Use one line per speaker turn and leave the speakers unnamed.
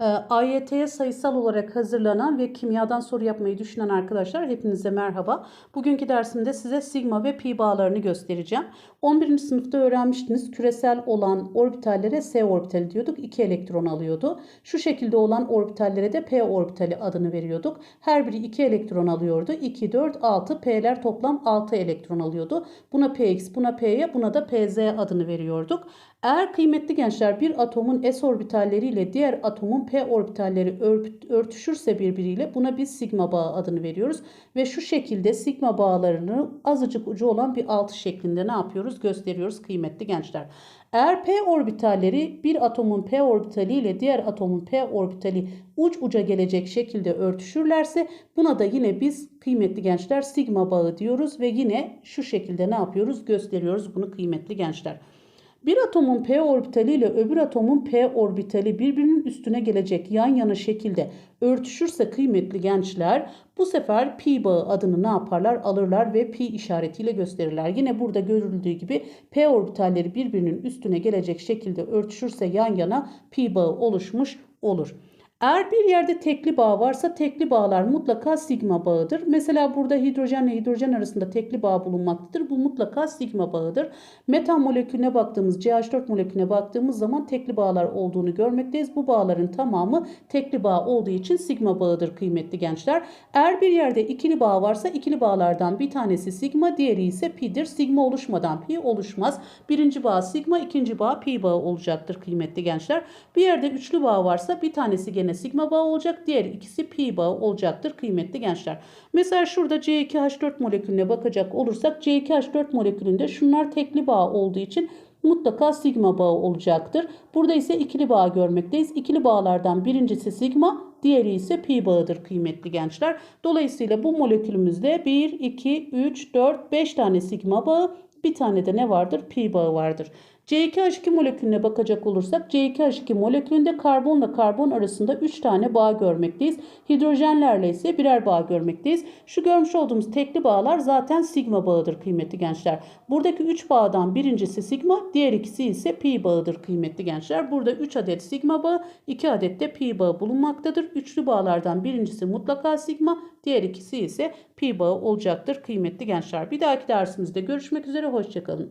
Ee, AYT'ye sayısal olarak hazırlanan ve kimyadan soru yapmayı düşünen arkadaşlar hepinize merhaba. Bugünkü dersimde size sigma ve pi bağlarını göstereceğim. 11. sınıfta öğrenmiştiniz küresel olan orbitallere s orbitali diyorduk. 2 elektron alıyordu. Şu şekilde olan orbitallere de p orbitali adını veriyorduk. Her biri 2 elektron alıyordu. 2, 4, 6 p'ler toplam 6 elektron alıyordu. Buna px, buna p'ye, buna da pz adını veriyorduk. Eğer kıymetli gençler bir atomun s orbitalleri ile diğer atomun p orbitalleri örtüşürse birbiriyle buna biz sigma bağı adını veriyoruz. Ve şu şekilde sigma bağlarını azıcık ucu olan bir altı şeklinde ne yapıyoruz? Gösteriyoruz kıymetli gençler. Eğer p orbitalleri bir atomun p orbitali ile diğer atomun p orbitali uç uca gelecek şekilde örtüşürlerse buna da yine biz kıymetli gençler sigma bağı diyoruz ve yine şu şekilde ne yapıyoruz? Gösteriyoruz bunu kıymetli gençler. Bir atomun p orbitali ile öbür atomun p orbitali birbirinin üstüne gelecek yan yana şekilde örtüşürse kıymetli gençler bu sefer pi bağı adını ne yaparlar alırlar ve pi işaretiyle gösterirler. Yine burada görüldüğü gibi p orbitalleri birbirinin üstüne gelecek şekilde örtüşürse yan yana pi bağı oluşmuş olur. Eğer bir yerde tekli bağ varsa tekli bağlar mutlaka sigma bağıdır. Mesela burada hidrojen ile hidrojen arasında tekli bağ bulunmaktadır. Bu mutlaka sigma bağıdır. Metan molekülüne baktığımız CH4 molekülüne baktığımız zaman tekli bağlar olduğunu görmekteyiz. Bu bağların tamamı tekli bağ olduğu için sigma bağıdır kıymetli gençler. Eğer bir yerde ikili bağ varsa ikili bağlardan bir tanesi sigma diğeri ise pi'dir. Sigma oluşmadan pi oluşmaz. Birinci bağ sigma ikinci bağ pi bağı olacaktır kıymetli gençler. Bir yerde üçlü bağ varsa bir tanesi gene sigma bağı olacak. Diğer ikisi pi bağı olacaktır kıymetli gençler. Mesela şurada C2H4 molekülüne bakacak olursak C2H4 molekülünde şunlar tekli bağ olduğu için mutlaka sigma bağı olacaktır. Burada ise ikili bağ görmekteyiz. İkili bağlardan birincisi sigma, diğeri ise pi bağıdır kıymetli gençler. Dolayısıyla bu molekülümüzde 1, 2, 3, 4, 5 tane sigma bağı, bir tane de ne vardır? Pi bağı vardır. C2H2 molekülüne bakacak olursak C2H2 molekülünde karbonla karbon arasında 3 tane bağ görmekteyiz. Hidrojenlerle ise birer bağ görmekteyiz. Şu görmüş olduğumuz tekli bağlar zaten sigma bağıdır kıymetli gençler. Buradaki 3 bağdan birincisi sigma, diğer ikisi ise pi bağıdır kıymetli gençler. Burada 3 adet sigma bağı, 2 adet de pi bağı bulunmaktadır. Üçlü bağlardan birincisi mutlaka sigma, diğer ikisi ise pi bağı olacaktır kıymetli gençler. Bir dahaki dersimizde görüşmek üzere, hoşçakalın.